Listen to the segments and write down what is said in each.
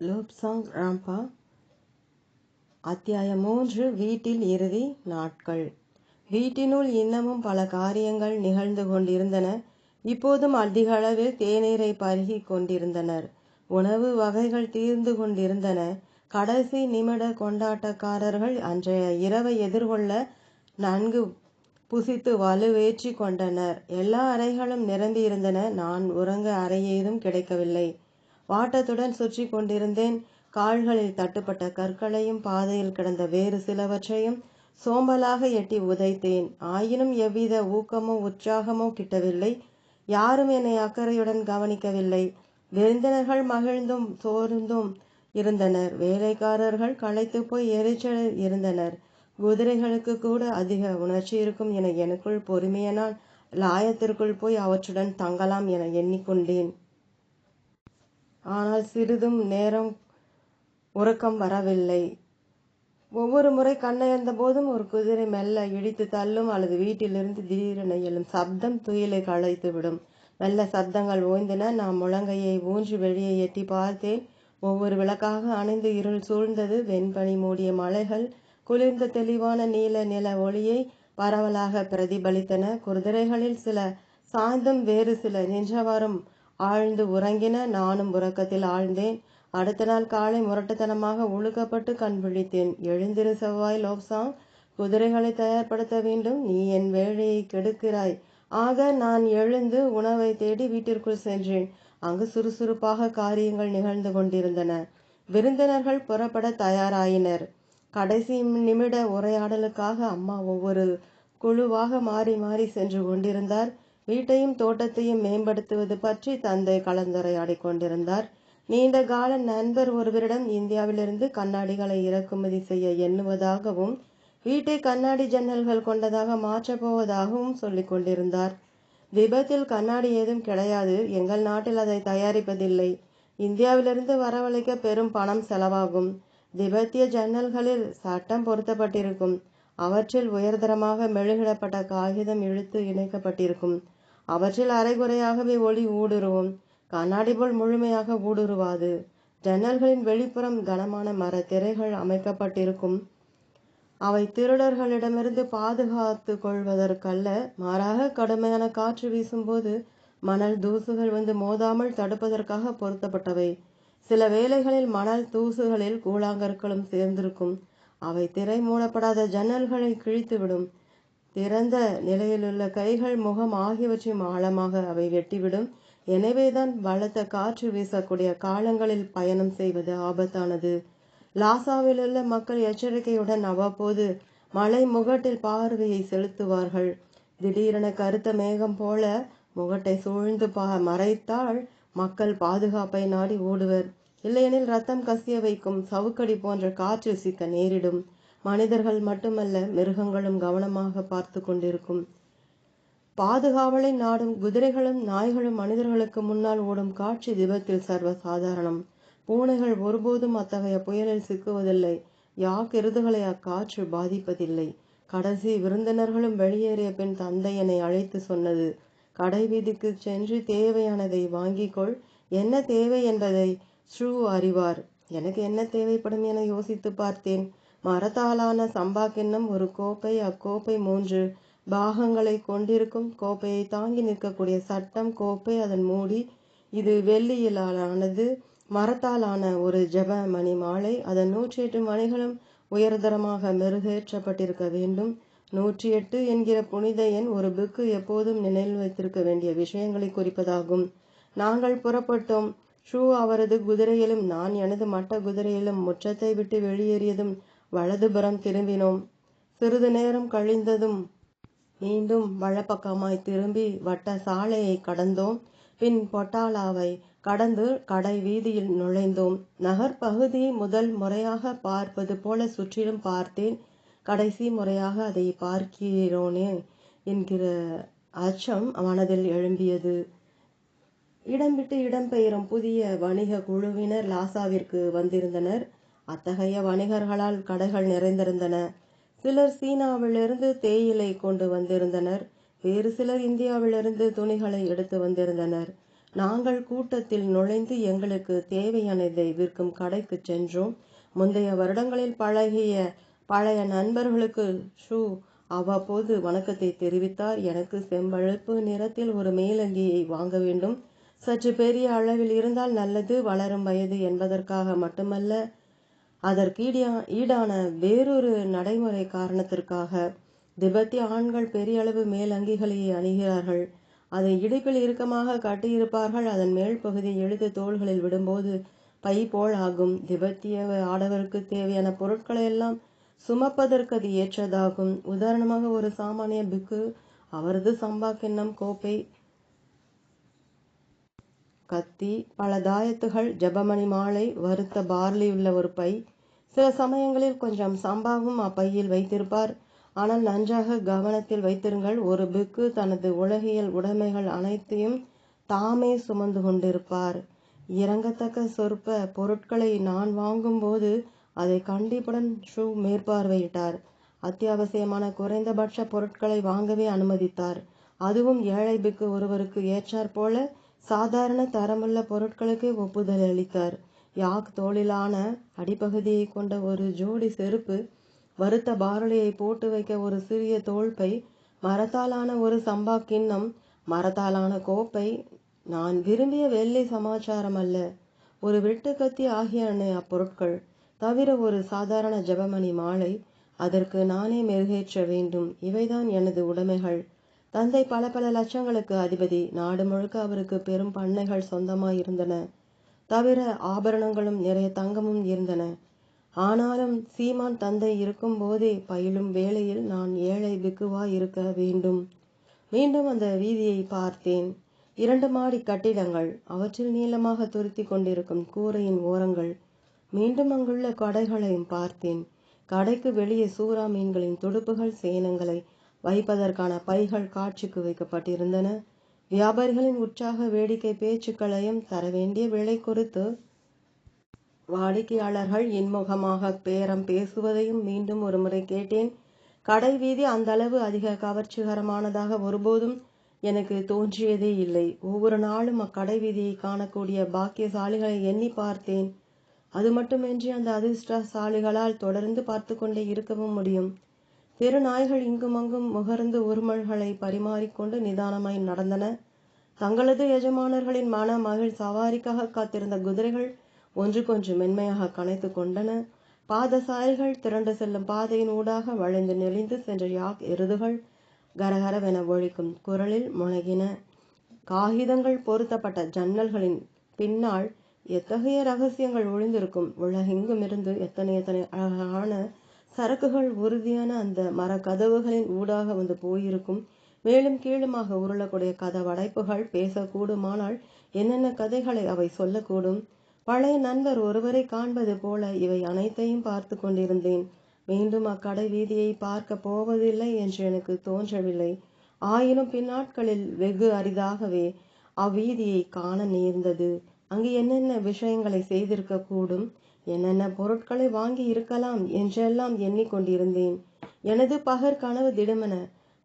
லோப்சாங் ராம்பா அத்தியாயம் மூன்று வீட்டில் இறுதி நாட்கள். வீட்டினுள் இன்னமும் பல காரியங்கள் நிகழ்ந்து கொண்டிருந்தன. இப்போதும் அதிக அளவில் தேநீரை பருகிக் கொண்டிருந்தனர். உணவு வகைகள் தீர்ந்து கொண்டிருந்தன. கடைசி நிமிட கொண்டாட்டக்காரர்கள் அன்றைய இரவை எதிர்கொள்ள நன்கு புசித்து வலுவேற்றி கொண்டனர். எல்லா அறைகளும் நிரம்பியிருந்தன. நான் உறங்க அறை ஏதும் கிடைக்கவில்லை. வாட்டத்துடன் சுற்றி கொண்டிருந்தேன். கால்களில் தட்டுப்பட்ட கற்களையும் பாதையில் கிடந்த வேறு சிலவற்றையும் சோம்பலாக எட்டி உதைத்தேன். ஆயினும் எவ்வித ஊக்கமோ உற்சாகமோ கிட்டவில்லை. யாரும் என்னை அக்கறையுடன் கவனிக்கவில்லை. விருந்தினர்கள் மகிழ்ந்தும் சோர்ந்தும் இருந்தனர். வேலைக்காரர்கள் களைத்து போய் எரிச்சலில் இருந்தனர். குதிரைகளுக்கு கூட அதிக உணர்ச்சி இருக்கும் என எனக்குள் பொறுமையனால் லாயத்திற்குள் போய் அவற்றுடன் தங்கலாம் என எண்ணிக்கொண்டேன். ஆனால் சிறிதும் நேரம் உறக்கம் வரவில்லை. ஒவ்வொரு முறை கண்ணயர்ந்த போதும் ஒரு குதிரை மெல்ல இடித்து தள்ளும் அல்லது வீட்டிலிருந்து திடீரென எழும் சப்தம் துயிலை களைத்துவிடும். மெல்ல சப்தங்கள் ஓய்ந்தன. நான் முழங்கையை ஊன்றி வெளியே எட்டி பார்த்தேன். ஒவ்வொரு விளக்காக அணைந்து இருள் சூழ்ந்தது. வெண்பனி மூடிய மலைகள் குளிர்ந்த தெளிவான நீல நில ஒளியை பரவலாக பிரதிபலித்தன. குதிரைகளில் சில சாய்ந்தும் வேறு சில நின்றவாறும் ஆழ்ந்து உறங்கின நானும் உறக்கத்தில் ஆழ்ந்தேன். அடுத்த நாள் காலை முரட்டுத்தனமாக உழுக்கப்பட்டு கண் விழித்தேன். எழுந்திரு செவ்வாய் லோப்சாங் குதிரைகளை தயார்படுத்த வேண்டும். நீ என் வேலையை கெடுக்கிறாய். ஆக நான் எழுந்து உணவை தேடி வீட்டிற்குள் சென்றேன். அங்கு சுறுசுறுப்பாக காரியங்கள் நிகழ்ந்து கொண்டிருந்தன. விருந்தினர்கள் புறப்பட தயாராயினர். கடைசி நிமிட உரையாடலுக்காக அம்மா ஒவ்வொரு குழுவாக மாறி மாறி சென்று கொண்டிருந்தார். வீட்டையும் தோட்டத்தையும் மேம்படுத்துவது பற்றி தந்தை கலந்துரையாடி கொண்டிருந்தார். நீண்ட கால நண்பர் ஒருவரிடம் இந்தியாவிலிருந்து கண்ணாடிகளை இறக்குமதி செய்ய எண்ணுவதாகவும் வீட்டை கண்ணாடி ஜன்னல்கள் கொண்டதாக மாற்றப் போவதாகவும் சொல்லிக் கொண்டிருந்தார். விபத்தில் கண்ணாடி ஏதும் கிடையாது. எங்கள் நாட்டில் அதை தயாரிப்பதில்லை. இந்தியாவிலிருந்து வரவழைக்க பெரும் பணம் செலவாகும். திபெத்திய ஜன்னல்களில் சட்டம் பொருத்தப்பட்டிருக்கும். அவற்றில் உயர்தரமாக மெழுகிடப்பட்ட காகிதம் இழுத்து இணைக்கப்பட்டிருக்கும். அவற்றில் அரைகுறையாகவே ஒளி ஊடுருவும். கண்ணாடி போல் முழுமையாக ஊடுருவாது. ஜன்னல்களின் வெளிப்புறம் கனமான மர திரைகள் அமைக்கப்பட்டிருக்கும். அவை திருடர்களிடமிருந்து பாதுகாத்து கொள்வதற்கல்ல. மாறாக கடுமையான காற்று வீசும்போது மணல் தூசுகள் வந்து மோதாமல் தடுப்பதற்காக பொருத்தப்பட்டவை. சில வேளைகளில் மணல் தூசுகளில் கூழாங்கற்களும் சேர்ந்திருக்கும். அவை திரை மூடப்படாத ஜன்னல்களை கிழித்துவிடும். திறந்த நிலையிலுள்ள கைகள் முகம் ஆகியவற்றையும் ஆழமாக அவை வெட்டிவிடும். எனவேதான் பலத்த காற்று வீசக்கூடிய காலங்களில் பயணம் செய்வது ஆபத்தானது. லாசாவிலுள்ள மக்கள் எச்சரிக்கையுடன் அவ்வப்போது மலை முகட்டில் பார்வையை செலுத்துவார்கள். திடீரென கருத்த மேகம் போல முகட்டை சூழ்ந்து பா மறைத்தால் மக்கள் பாதுகாப்பை நாடி ஓடுவர். இல்லையெனில் ரத்தம் கசிய வைக்கும் சவுக்கடி போன்ற காற்று சிக்க நேரிடும். மனிதர்கள் மட்டுமல்ல மிருகங்களும் கவனமாக பார்த்து கொண்டிருக்கும். பாதுகாவலை நாடும் குதிரைகளும் நாய்களும் மனிதர்களுக்கு முன்னால் ஓடும் காட்சி திபத்தில் சர்வ சாதாரணம் பூனைகள் ஒருபோதும் அத்தகைய புயலில் சிக்குவதில்லை. யாக்கெருதுகளை அக்காற்று பாதிப்பதில்லை. கடைசி விருந்தினர்களும் வெளியேறிய பின் தந்தை என்னை அழைத்து சொன்னது கடைவீதிக்கு சென்று தேவையானதை வாங்கிக்கொள். என்ன தேவை என்பதை ஸ்ரூ அறிவார். எனக்கு என்ன தேவைப்படும் என யோசித்து பார்த்தேன். மரத்தாலான சம்பாக்கென்னும் ஒரு கோப்பை அக்கோப்பை மூன்று பாகங்களை கொண்டிருக்கும். கோப்பையை தாங்கி நிற்கக்கூடிய சட்டம் கோப்பை. அதன் மூடி இது வெள்ளியிலானது மரத்தாலான ஒரு ஜப மணி மாலை அதன் நூற்றி எட்டு மணிகளும் உயர்தரமாக மெருகேற்றப்பட்டிருக்க வேண்டும். நூற்றி எட்டு என்கிற புனித எண் ஒரு புக்கு எப்போதும் நினைவில் வைத்திருக்க வேண்டிய விஷயங்களை குறிப்பதாகும். நாங்கள் புறப்பட்டோம். ஷூ அவரது குதிரையிலும் நான் எனது மட்ட குதிரையிலும் முற்றத்தை விட்டு வெளியேறியதும் வலதுபுறம் திரும்பினோம். சிறிது நேரம் கழிந்ததும் மீண்டும் வலப்பக்கமாய் திரும்பி வட்ட சாலையை கடந்தோம். பின் பொட்டாலாவை கடந்து கடை வீதியில் நுழைந்தோம். நகர் முதல் முறையாக பார்ப்பது போல சுற்றிலும் பார்த்தேன். கடைசி முறையாக அதை பார்க்கிறோனே என்கிற அச்சம் மனதில் எழும்பியது. இடம் விட்டு இடம்பெயரும் புதிய வணிக குழுவினர் லாசாவிற்கு வந்திருந்தனர். அத்தகைய வணிகர்களால் கடைகள் நிறைந்திருந்தன. சிலர் சீனாவிலிருந்து தேயிலை கொண்டு வந்திருந்தனர். வேறு சிலர் இந்தியாவிலிருந்து துணிகளை எடுத்து வந்திருந்தனர். நாங்கள் கூட்டத்தில் நுழைந்து எங்களுக்கு தேவையானதை விற்கும் கடைக்கு சென்றோம். முந்தைய வருடங்களில் பழகிய பழைய நண்பர்களுக்கு ஷூ அவ்வப்போது வணக்கத்தை தெரிவித்தார். எனக்கு செம்பழுப்பு நிறத்தில் ஒரு மேலங்கியை வாங்க வேண்டும். சற்று பெரிய அளவில் இருந்தால் நல்லது வளரும் வயது என்பதற்காக மட்டுமல்ல அதற்கு ஈடான வேறொரு நடைமுறை காரணத்திற்காக திபெத்திய ஆண்கள் பெரிய அளவு மேலங்கிகளையே அணிகிறார்கள். அதை இடுப்பில் இறுக்கமாக கட்டியிருப்பார்கள். அதன் மேல் பகுதி இழுத்து தோள்களில் விடும்போது பை போல் ஆகும். திபெத்திய ஆடவருக்கு தேவையான பொருட்களை எல்லாம் சுமப்பதற்கு அது ஏற்றதாகும். உதாரணமாக ஒரு சாமானிய பிக்கு அவரது சம்பா கிண்ணம் கோப்பை கத்தி பல தாயத்துகள் ஜபமணி மாலை வறுத்த பார்லி உள்ள ஒரு பை. சில சமயங்களில் கொஞ்சம் சம்பாவும் அப்பையில் வைத்திருப்பார். ஆனால் நன்றாக கவனத்தில் வைத்திருங்கள். ஒரு பிக்கு தனது உலகியல் உடைமைகள் அனைத்தையும் தாமே சுமந்து கொண்டிருப்பார். இறங்கத்தக்க சொற்ப பொருட்களை நான் வாங்கும்போது அதை கண்டிப்புடன் ஷூ மேற்பார்வையிட்டார். அத்தியாவசியமான குறைந்தபட்ச பொருட்களை வாங்கவே அனுமதித்தார். அதுவும் ஏழை பிக்கு ஒருவருக்கு ஏற்றாற்போல போல சாதாரண தரமுள்ள பொருட்களுக்கு ஒப்புதல் அளித்தார். யாக் தோளிலான அடிப்பகுதியை கொண்ட ஒரு ஜோடி செருப்பு வறுத்த பாரலியை போட்டு வைக்க ஒரு சிறிய தோல்பை மரத்தாலான ஒரு சம்பா கிண்ணம் மரத்தாலான கோப்பை. நான் விரும்பிய வெள்ளி சமாச்சாரம் அல்ல. ஒரு வெட்டுக்கத்தி ஆகியன அப்பொருட்கள். தவிர ஒரு சாதாரண ஜபமணி மாலை. அதற்கு நானே மெருகேற்ற வேண்டும். இவைதான் எனது உடைமைகள். தந்தை பல பல லட்சங்களுக்கு அதிபதி. நாடு முழுக்க அவருக்கு பெரும் பண்ணைகள் சொந்தமாயிருந்தன தவிர ஆபரணங்களும் நிறைய தங்கமும் இருந்தன. ஆனாலும் சீமான் தந்தை இருக்கும் போதே பயிலும் வேளையில் நான் ஏழை பிக்குவா இருக்க வேண்டும். மீண்டும் அந்த வீதியை பார்த்தேன். இரண்டு மாடி கட்டிடங்கள் அவற்றில் நீளமாக துருத்தி கொண்டிருக்கும் கூரையின் ஓரங்கள். மீண்டும் அங்குள்ள கடைகளையும் பார்த்தேன். கடைக்கு வெளியே சூறா மீன்களின் துடுப்புகள் சேனங்களை வைப்பதற்கான பைகள் காட்சிக்கு வைக்கப்பட்டிருந்தன. வியாபாரிகளின் உற்சாக வேடிக்கை பேச்சுக்களையும் தர வேண்டிய விலை குறித்து வாடிக்கையாளர்கள் இன்முகமாக பேரம் பேசுவதையும் மீண்டும் ஒரு முறை கேட்டேன். கடை வீதி அந்த அளவு அதிக கவர்ச்சிகரமானதாக ஒருபோதும் எனக்கு தோன்றியதே இல்லை. ஒவ்வொரு நாளும் அக்கடை வீதியை காணக்கூடிய பாக்கியசாலிகளை எண்ணி பார்த்தேன். அது மட்டுமின்றி அந்த அதிர்ஷ்டசாலிகளால் தொடர்ந்து பார்த்து கொண்டே இருக்கவும் முடியும். தெரு நாய்கள் இங்குமங்கும் முகர்ந்து உருமல்களை பரிமாறிக்கொண்டு நிதானமாய் நடந்தன. தங்களது எஜமானர்களின் மன மகிழ் சவாரிக்காக காத்திருந்த குதிரைகள் ஒன்றுக்கொன்று மென்மையாக கனைத்து கொண்டன. பாதசாரிகள் திரண்டு செல்லும் பாதையின் ஊடாக வளைந்து நெளிந்து சென்ற யாக் எருதுகள் கரகரவென ஒழிக்கும் குரலில் முழகின காகிதங்கள் பொருத்தப்பட்ட ஜன்னல்களின் பின்னால் எத்தகைய ரகசியங்கள் ஒளிந்திருக்கும்? உலகெங்கும் இருந்து எத்தனை எத்தனை அழகான சரக்குகள் உறுதியான அந்த மர கதவுகளின் ஊடாக வந்து போயிருக்கும். மேலும் கீழுமாக உருளக்கூடிய கதவடைப்புகள் பேசக்கூடுமானால் என்னென்ன கதைகளை அவை சொல்லக்கூடும்? பழைய நண்பர் ஒருவரை காண்பது போல இவை அனைத்தையும் பார்த்து கொண்டிருந்தேன். மீண்டும் அக்கடை வீதியை பார்க்க போவதில்லை என்று எனக்கு தோன்றவில்லை. ஆயினும் பின்னாட்களில் வெகு அரிதாகவே அவ்வீதியை காண நேர்ந்தது. அங்கு என்னென்ன விஷயங்களை செய்திருக்க கூடும் என்னென்ன பொருட்களை வாங்கி இருக்கலாம் என்றெல்லாம் எண்ணிக்கொண்டிருந்தேன். எனது பகர் கனவு திடமென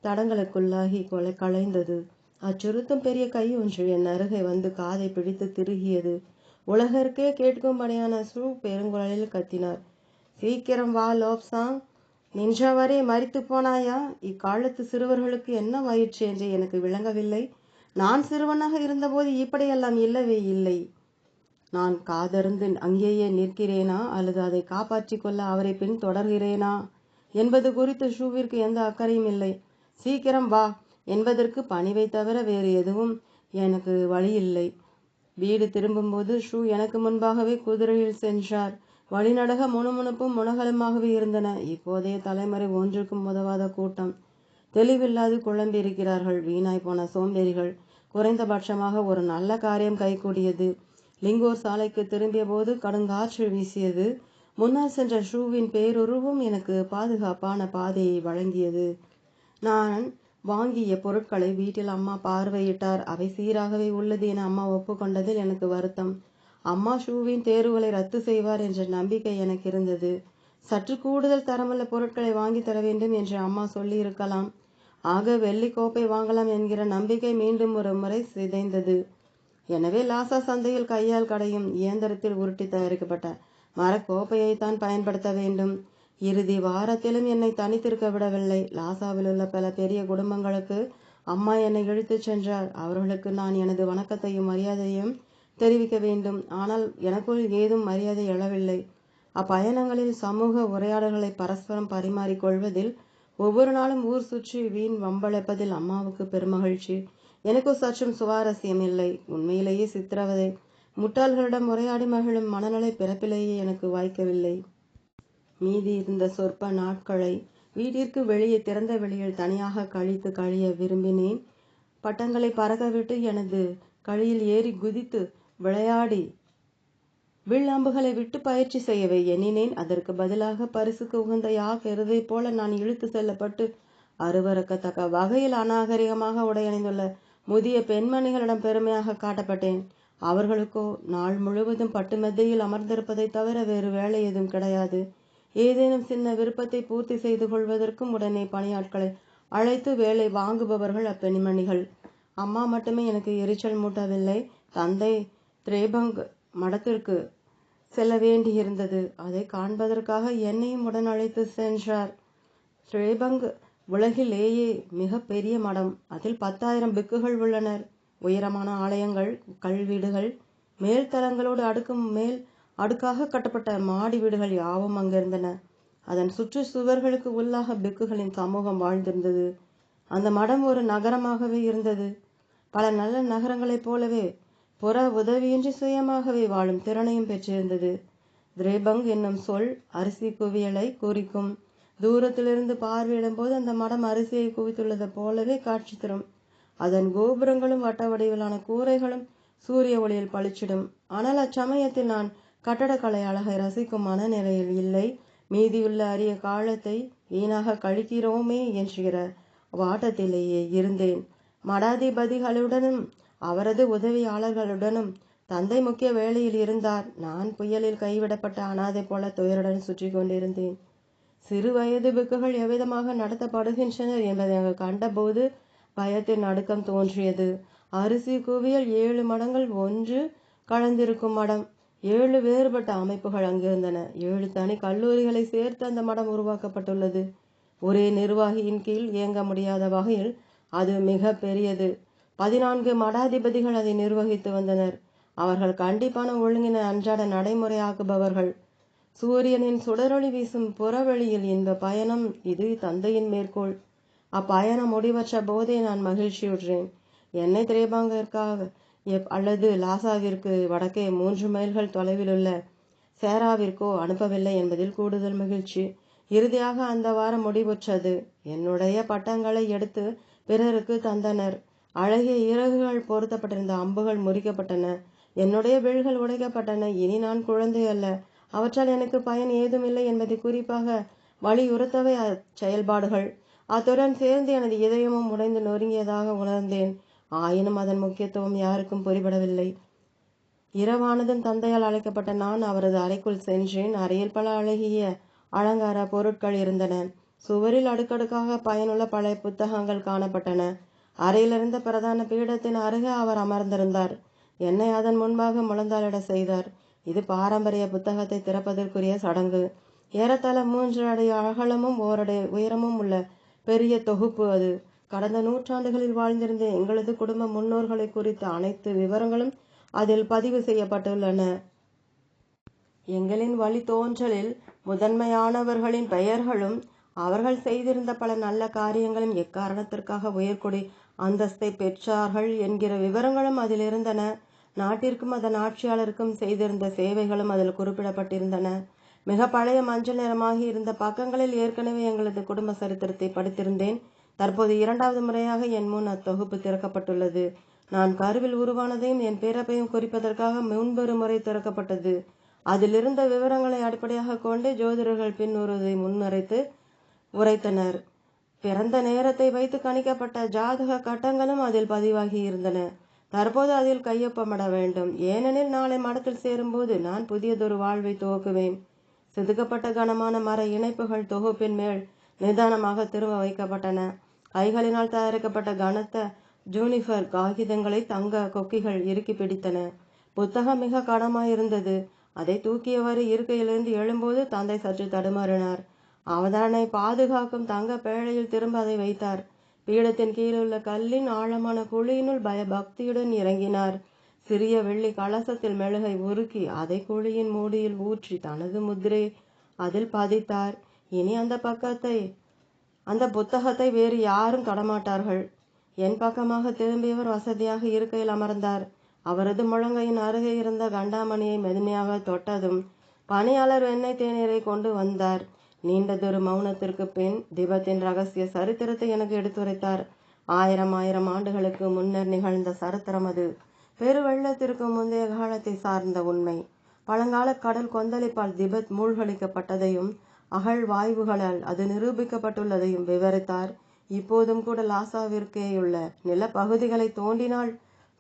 தடங்களுக்குள்ளாகி கொலை களைந்தது அச்சுறுத்தும் பெரிய கை ஒன்று என் அருகே வந்து காதை பிடித்து திருகியது. உலகருக்கே கேட்கும்படியான சூ பெருங்குழலில் கத்தினார். சீக்கிரம் வா லோப்சாங். நின்றவரே மறித்து போனாயா? இக்காலத்து சிறுவர்களுக்கு என்ன வயிற்று என்று எனக்கு விளங்கவில்லை. நான் சிறுவனாக இருந்தபோது இப்படியெல்லாம் இல்லவே இல்லை. நான் காதருந்து அங்கேயே நிற்கிறேனா? அல்லது அதை காப்பாற்றிக் கொள்ள அவரை பின் தொடர்கிறேனா? என்பது குறித்து ஷூவிற்கு எந்த அக்கறையும் இல்லை. சீக்கிரம் வா. என்பதற்கு பணிவை தவிர வேறு எதுவும் எனக்கு வழி இல்லை வீடு திரும்பும்போது ஷூ எனக்கு முன்பாகவே குதிரையில் சென்றார். வழிநடக முணுமுணுப்பும் முனகலமாகவே இருந்தன. இப்போதைய தலைமுறை ஒன்றுக்கும் உதவாத கூட்டம். தெளிவில்லாது குழம்பி இருக்கிறார்கள் வீணாய் போன சோம்பேறிகள். குறைந்தபட்சமாக ஒரு நல்ல காரியம் கைகூடியது. லிங்கோர் சாலைக்கு திரும்பிய போது கடுங்காற்று வீசியது. முன்னால் சென்ற ஷூவின் பேருருவும் எனக்கு பாதுகாப்பான பாதையை வழங்கியது. நான் வாங்கிய பொருட்களை வீட்டில் அம்மா பார்வையிட்டார். அவை சீராகவே உள்ளது என அம்மா ஒப்புக்கொண்டதில் எனக்கு வருத்தம். அம்மா ஷூவின் தேர்வுகளை ரத்து செய்வார் என்ற நம்பிக்கை எனக்கு இருந்தது. சற்று கூடுதல் தரமுள்ள பொருட்களை வாங்கி தர வேண்டும் என்று அம்மா சொல்லி இருக்கலாம் ஆக வெள்ளி கோப்பை வாங்கலாம் என்கிற நம்பிக்கை மீண்டும் ஒரு முறை சிதைந்தது. எனவே லாசா சந்தையில் கையால் கடையும் இயந்திரத்தில் உருட்டி தயாரிக்கப்பட்ட மரக்கோப்பையைத்தான் பயன்படுத்த வேண்டும். இறுதி வாரத்திலும் என்னை தனித்திருக்க விடவில்லை. லாசாவில் உள்ள பல பெரிய குடும்பங்களுக்கு அம்மா என்னை இழுத்துச் சென்றார். அவர்களுக்கு நான் எனது வணக்கத்தையும் மரியாதையும் தெரிவிக்க வேண்டும். ஆனால் எனக்குள் ஏதும் மரியாதை எழவில்லை. அப்பயணங்களில் சமூக உரையாடல்களை பரஸ்பரம் பரிமாறிக்கொள்வதில் ஒவ்வொரு நாளும் ஊர் சுற்றி வீண் வம்பளைப்பதில் அம்மாவுக்கு பெருமகிழ்ச்சி. எனக்கு சற்றும் சுவாரஸ்யம் இல்லை. உண்மையிலேயே சித்திரவதை. முட்டாள்களிடம் உரையாடி மகிழும் மனநிலை பிறப்பிலேயே எனக்கு வாய்க்கவில்லை. மீதி இருந்த சொற்ப நாட்களை வீட்டிற்கு வெளியே திறந்த வெளியில் தனியாக கழித்து கழிய விரும்பினேன். பட்டங்களை பறக்கவிட்டு எனது கழியில் ஏறி குதித்து விளையாடி வில் அம்புகளை விட்டு பயிற்சி செய்யவே எண்ணினேன். அதற்கு பதிலாக பரிசுக்கு உகந்த யாக எருதை போல நான் இழுத்து செல்லப்பட்டு அருவறுக்கத்தக்க வகையில் அநாகரிகமாக உடையணிந்துள்ள முதிய பெண்மணிகளிடம் பெருமையாக காட்டப்பட்டேன். அவர்களுக்கோ நாள் முழுவதும் பட்டு மெத்தையில் அமர்ந்திருப்பதை தவிர வேறு வேலை எதுவும் கிடையாது. ஏதேனும் சின்ன விருப்பத்தை பூர்த்தி செய்து கொள்வதற்கும் உடனே பணியாட்களை அழைத்து வேலை வாங்குபவர்கள் அப்பெண்மணிகள். அம்மா மட்டுமே எனக்கு எரிச்சல் மூட்டவில்லை. தந்தை திரேபங் மடத்திற்கு செல்ல வேண்டியிருந்தது. அதை காண்பதற்காக என்னையும் உடன் அழைத்து சென்றார். திரேபங் உலகிலேயே மிக பெரிய மடம். அதில் பத்தாயிரம் பிக்குகள் உள்ளனர். உயரமான ஆலயங்கள் கல்வீடுகள் மேல்தளங்களோடு அடுக்கும் மேல் அடுக்காக கட்டப்பட்ட மாடி வீடுகள் யாவும் அங்கிருந்தன. அதன் சுற்று சுவர்களுக்கு உள்ளாக பிக்குகளின் சமூகம் வாழ்ந்திருந்தது. அந்த மடம் ஒரு நகரமாகவே இருந்தது. பல நல்ல நகரங்களைப் போலவே புற உதவியின்றி சுயமாகவே வாழும் திறனையும் பெற்றிருந்தது. திரேபங் என்னும் சொல் அரிசி குவியலை குறிக்கும். தூரத்திலிருந்து பார்வையிடும் போது அந்த மடம் அரிசியை குவித்துள்ளது போலவே காட்சி தரும். அதன் கோபுரங்களும் வட்ட வடிவிலான கூரைகளும் சூரிய ஒளியில் பளிச்சிடும். ஆனால் அச்சமயத்தில் நான் கட்டடக்கலை அழகை ரசிக்கும் மனநிலையில் இல்லை. மீதியுள்ள அரிய காலத்தை வீணாக கழிக்கிறோமே என்கிற வாட்டத்திலேயே இருந்தேன். மடாதிபதிகளுடனும் அவரது உதவியாளர்களுடனும் தந்தை முக்கிய வேலையில் இருந்தார். நான் புயலில் கைவிடப்பட்ட அனாதை போல துயருடன் சுற்றி கொண்டிருந்தேன். சிறு வயது பிக்குகள் எவ்விதமாக நடத்தப்படுகின்றனர் என்பதை அங்கு கண்டபோது பயத்தின் அடுக்கம் தோன்றியது. அரிசி குவியல் ஏழு மடங்கள் ஒன்று கலந்திருக்கும் மடம். ஏழு வேறுபட்ட அமைப்புகள் அங்கிருந்தன. ஏழு தனி கல்லூரிகளை சேர்த்து அந்த மடம் உருவாக்கப்பட்டுள்ளது. ஒரே நிர்வாகியின் கீழ் இயங்க முடியாத வகையில் அது மிக பெரியது. பதினான்கு மடாதிபதிகள் அதை நிர்வகித்து வந்தனர். அவர்கள் கண்டிப்பான ஒழுங்கின அன்றாட நடைமுறையாக்குபவர்கள். சூரியனின் சுடரொளி வீசும் புறவெளியில் இன்ப பயணம் இது தந்தையின் மேற்கோள். அப்பயணம் முடிவற்ற போதே நான் மகிழ்ச்சியுற்றேன். என்னை திரேபாங்கிற்காக எப் அல்லது லாசாவிற்கு வடக்கே மூன்று மைல்கள் தொலைவிலுள்ள சேராவிற்கோ அனுப்பவில்லை என்பதில் கூடுதல் மகிழ்ச்சி. இறுதியாக அந்த வாரம் முடிவுற்றது. என்னுடைய பட்டங்களை எடுத்து பிறருக்கு தந்தனர். அழகிய இறகுகள் பொருத்தப்பட்டிருந்த அம்புகள் முறிக்கப்பட்டன. என்னுடைய வில்கள் உடைக்கப்பட்டன. இனி நான் குழந்தை அல்ல அவற்றால் எனக்கு பயன் ஏதுமில்லை என்பதை குறிப்பாக வலியுறுத்தவை அச்செயல்பாடுகள் அத்துடன் சேர்ந்து எனது இதயமும் உடைந்து நொறுங்கியதாக உணர்ந்தேன். ஆயினும் அதன் முக்கியத்துவம் யாருக்கும் புரிபடவில்லை. இரவானதும் தந்தையால் அழைக்கப்பட்ட நான் அவரது அறைக்குள் சென்றேன். அறையில் பல அழகிய அலங்கார பொருட்கள் இருந்தன. சுவரில் அடுக்கடுக்காக பயனுள்ள பழைய புத்தகங்கள் காணப்பட்டன. அறையிலிருந்த பிரதான பீடத்தின் அருகே அவர் அமர்ந்திருந்தார். என்னை அதன் முன்பாக முழந்தாளிட செய்தார். இது பாரம்பரிய புத்தகத்தை திறப்பதற்குரிய சடங்கு. ஏறத்தாழ மூன்று அடி அகலமும் ஓரடை உயரமும் உள்ள பெரிய தொகுப்பு அது. கடந்த நூற்றாண்டுகளில் வாழ்ந்திருந்த எங்களது குடும்ப முன்னோர்களை குறித்த அனைத்து விவரங்களும் அதில் பதிவு செய்யப்பட்டுள்ளன. எங்களின் வழித்தோன்றலில் முதன்மையானவர்களின் பெயர்களும் அவர்கள் செய்திருந்த பல நல்ல காரியங்களும் எக்காரணத்திற்காக உயர்குடி அந்தஸ்தை பெற்றார்கள் என்கிற விவரங்களும் அதில் இருந்தன நாட்டிற்கும் அதன் ஆட்சியாளருக்கும் செய்திருந்த சேவைகளும் அதில் குறிப்பிடப்பட்டிருந்தன. மிக பழைய மஞ்சள் நிறமாகி இருந்த பக்கங்களில் ஏற்கனவே எங்களது குடும்ப சரித்திரத்தை படித்திருந்தேன். தற்போது இரண்டாவது முறையாக என் முன் அத்தொகுப்பு திறக்கப்பட்டுள்ளது. நான் கருவில் உருவானதையும் என் பிறப்பையும் குறிப்பதற்காக முன்பொரு முறை திறக்கப்பட்டது. அதிலிருந்த விவரங்களை அடிப்படையாக கொண்டு ஜோதிடர்கள் பின்னுறுவதை முன்னுரைத்து உரைத்தனர். பிறந்த நேரத்தை வைத்து கணிக்கப்பட்ட ஜாதக கட்டங்களும் அதில் பதிவாகி இருந்தன. தற்போது அதில் கையொப்பமிட வேண்டும். ஏனெனில் நாளை மடத்தில் சேரும்போது நான் புதியதொரு வாழ்வை துவக்குவேன். செதுக்கப்பட்ட கனமான மர இணைப்புகள் தொகுப்பின் மேல் நிதானமாக திரும்ப வைக்கப்பட்டன. கைகளினால் தயாரிக்கப்பட்ட கனத்த ஜூனிஃபர் காகிதங்களை தங்க கொக்கிகள் இறுக்கி பிடித்தன. புத்தகம் மிக கனமாயிருந்தது. அதை தூக்கியவாறு இருக்கையிலிருந்து எழும்போது தந்தை சற்று தடுமாறினார். அவதாரனை பாதுகாக்கும் தங்க பேழையில் திரும்ப அதை வைத்தார். பீடத்தின் கீழுள்ள கல்லின் ஆழமான குழியினுள் பயபக்தியுடன் இறங்கினார். சிறிய வெள்ளி கலசத்தில் மெழுகை உருக்கி அதை குழியின் மூடியில் ஊற்றி தனது முத்திரை அதில் பதித்தார். இனி அந்த பக்கத்தை அந்த புத்தகத்தை வேறு யாரும் தொடமாட்டார்கள். என் பக்கமாக திரும்பியவர் வசதியாக இருக்கையில் அமர்ந்தார். அவரது முழங்கையின் அருகே இருந்த கண்டாமணியை மெதுமையாக தொட்டதும் பணியாளர் வெண்ணெய் தேநீரை கொண்டு வந்தார். நீண்டதொரு மௌனத்திற்கு பின் திபத்தின் ரகசிய சரித்திரத்தை எனக்கு எடுத்துரைத்தார். ஆயிரம் ஆயிரம் ஆண்டுகளுக்கு முன்னர் நிகழ்ந்த சரித்திரம் அது. பெருவெள்ளத்திற்கு முந்தைய காலத்தை சார்ந்த உண்மை. பழங்கால கடல் கொந்தளிப்பால் திபெத் மூழ்கடிக்கப்பட்டதையும் அகழ்வாய்வுகளால் அது நிரூபிக்கப்பட்டுள்ளதையும் விவரித்தார். இப்போதும் கூட லாசாவிற்கேயுள்ள நிலப்பகுதிகளை தோண்டினால்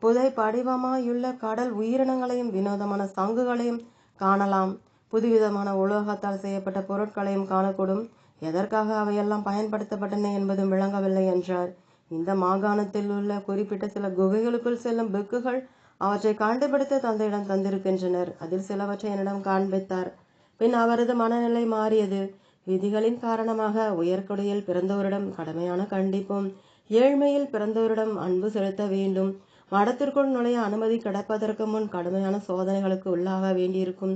புதை படிவமாயுள்ள கடல் உயிரினங்களையும் வினோதமான சங்குகளையும் காணலாம். புதுவிதமான உலோகத்தால் செய்யப்பட்ட பொருட்களையும் காணக்கூடும். எதற்காக அவையெல்லாம் பயன்படுத்தப்பட்டன என்பதும் விளங்கவில்லை என்றார். இந்த மாகாணத்தில் உள்ள குறிப்பிட்ட சில குகைகளுக்குள் செல்லும் பெக்குகள் அவற்றை கண்டுபிடித்து தந்தையிடம் தந்திருக்கின்றனர். அதில் சிலவற்றை என்னிடம் காண்பித்தார். பின் அவரது மனநிலை மாறியது. விதிகளின் காரணமாக உயர்குடியில் பிறந்தவரிடம் கடமையான கண்டிப்பும் ஏழ்மையில் பிறந்தவரிடம் அன்பு செலுத்த வேண்டும். மடத்திற்குள் நுழைய அனுமதி கிடைப்பதற்கு முன் கடுமையான சோதனைகளுக்கு உள்ளாக வேண்டியிருக்கும்.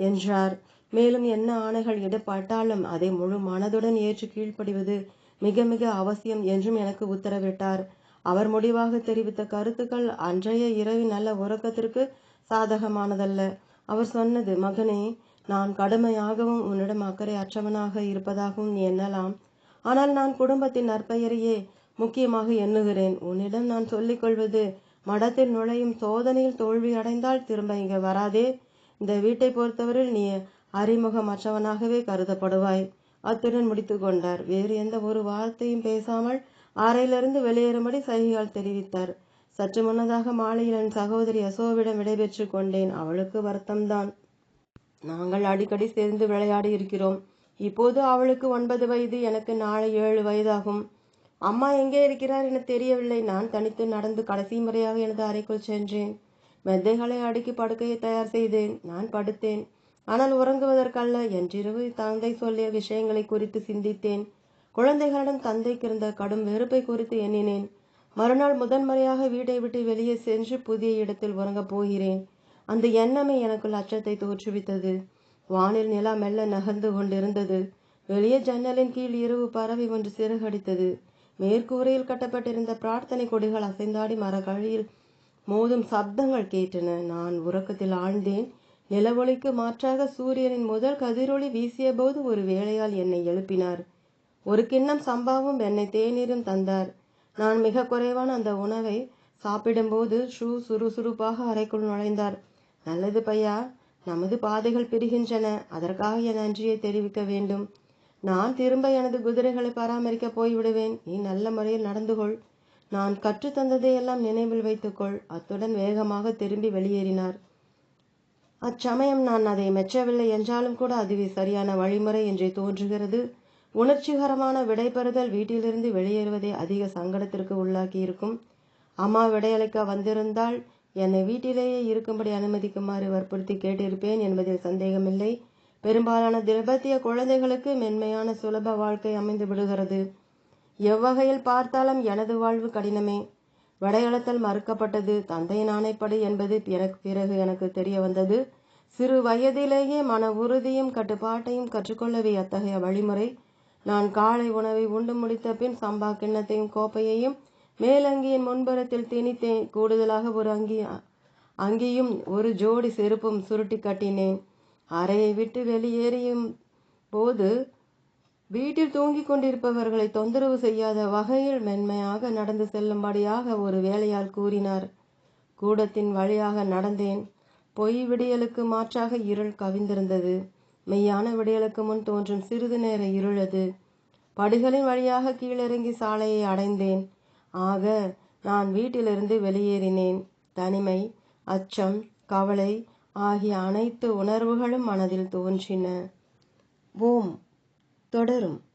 என்றார். மேலும் என்ன ஆணைகள் இடப்பட்டாலும் அதை முழு மனதுடன் ஏற்று கீழ்ப்படிவது மிக மிக அவசியம் என்றும் எனக்கு உத்தரவிட்டார். அவர் முடிவாக தெரிவித்த கருத்துக்கள் அன்றைய இரவு நல்ல உறக்கத்திற்கு சாதகமானதல்ல. அவர் சொன்னது மகனே நான் கடுமையாகவும் உன்னிடம் அக்கறை அற்றவனாக இருப்பதாகவும் நீ எண்ணலாம். ஆனால் நான் குடும்பத்தின் நற்பெயரையே முக்கியமாக எண்ணுகிறேன். உன்னிடம் நான் சொல்லிக்கொள்வது மடத்தில் நுழையும் சோதனையில் தோல்வி அடைந்தால் திரும்ப இங்கே வராதே. இந்த வீட்டை பொறுத்தவரையில் நீ அறிமுகமற்றவனாகவே கருதப்படுவாய். அத்துடன் முடித்து கொண்டார். வேறு எந்த ஒரு வார்த்தையும் பேசாமல் அறையிலிருந்து வெளியேறும்படி சைகையால் தெரிவித்தார். சற்று முன்னதாக மாலையில் என் சகோதரி அசோவிடம் விடைபெற்று கொண்டேன். அவளுக்கு வருத்தம்தான். நாங்கள் அடிக்கடி சேர்ந்து விளையாடி இருக்கிறோம். இப்போது அவளுக்கு ஒன்பது வயது. எனக்கு நாளை ஏழு வயதாகும். அம்மா எங்கே இருக்கிறார் என தெரியவில்லை. நான் தனித்து நடந்து கடைசி முறையாக எனது அறைக்குள் சென்றேன். மெத்தைகளை அடுக்கி படுக்கையை தயார் செய்தேன். நான் படுத்தேன். ஆனால் உறங்குவதற்கல்ல என்றிரவு தந்தை சொல்லிய விஷயங்களை குறித்து சிந்தித்தேன். குழந்தைகளிடம் தந்தைக்கு இருந்த கடும் வெறுப்பை குறித்து எண்ணினேன். மறுநாள் முதன்முறையாக வீட்டை விட்டு வெளியே சென்று புதிய இடத்தில் உறங்கப் போகிறேன். அந்த எண்ணமே எனக்குள் அச்சத்தை தோற்றுவித்தது. வானில் நிலா மெல்ல நகர்ந்து கொண்டிருந்தது. வெளியே ஜன்னலின் கீழ் இரவு பறவை ஒன்று சிறகடித்தது. மேற்கூரையில் கட்டப்பட்டிருந்த பிரார்த்தனை கொடிகள் அசைந்தாடி மரகழியில் மோதும் சப்தங்கள் கேட்டன. நான் உறக்கத்தில் ஆழ்ந்தேன். நிலவொளிக்கு மாற்றாக சூரியனின் முதல் கதிரொளி வீசியபோது ஒரு வேளையால் என்னை எழுப்பினார். ஒரு கிண்ணம் சம்பாவும் என்னை தேநீரும் தந்தார். நான் மிக குறைவான அந்த உணவை சாப்பிடும்போது ஷூ சுறுசுறுப்பாக அறைக்குள் நுழைந்தார். நல்லது பையா நமது பாதைகள் பிரிகின்றன. அதற்காக என் நன்றியை தெரிவிக்க வேண்டும். நான் திரும்ப எனது குதிரைகளை பராமரிக்க போய்விடுவேன். நீ நல்ல முறையில் நடந்து கொள். நான் கற்றுத்தந்ததை எல்லாம் நினைவில் வைத்துக்கொள். அத்துடன் வேகமாக திரும்பி வெளியேறினார். அச்சமயம் நான் அதை மெச்சவில்லை என்றாலும் கூட அதுவே சரியான வழிமுறை என்றே தோன்றுகிறது. உணர்ச்சிகரமான விடைபெறுதல் வீட்டிலிருந்து வெளியேறுவதை அதிக சங்கடத்திற்கு உள்ளாக்கி இருக்கும் அம்மா விடையளிக்க வந்திருந்தால் என்னை வீட்டிலேயே இருக்கும்படி அனுமதிக்குமாறு வற்புறுத்தி கேட்டிருப்பேன் என்பதில் சந்தேகமில்லை. பெரும்பாலான திபெத்திய குழந்தைகளுக்கு மென்மையான சுலப வாழ்க்கை அமைந்து விடுகிறது. எவ்வகையில் பார்த்தாலும் எனது வாழ்வு கடினமே. விடையளத்தல் மறுக்கப்பட்டது தந்தையின் ஆணைப்படி என்பது எனக்கு பிறகு எனக்கு தெரிய வந்தது. சிறு வயதிலேயே மன உறுதியும் கட்டுப்பாட்டையும் கற்றுக்கொள்ளவே அத்தகைய வழிமுறை. நான் காலை உணவை உண்டு முடித்த பின் சம்பா கிண்ணத்தையும் கோப்பையையும் மேலங்கியின் முன்புறத்தில் திணித்தேன் கூடுதலாக ஒரு அங்கி அங்கியும் ஒரு ஜோடி செருப்பும் சுருட்டி கட்டினேன். அறையை விட்டு வெளியேறியும் போது வீட்டில் தூங்கிக் கொண்டிருப்பவர்களை தொந்தரவு செய்யாத வகையில் மென்மையாக நடந்து செல்லும்படியாக ஒரு வேலையால் கூறினார். கூடத்தின் வழியாக நடந்தேன். பொய் விடியலுக்கு மாற்றாக இருள் கவிந்திருந்தது. மெய்யான விடியலுக்கு முன் தோன்றும் சிறிது நேர இருள் அது. படிகளின் வழியாக கீழிறங்கி சாலையை அடைந்தேன். ஆக நான் வீட்டிலிருந்து வெளியேறினேன். தனிமை அச்சம் கவலை ஆகிய அனைத்து உணர்வுகளும் மனதில் தோன்றின. ஓம்! தொடரும்.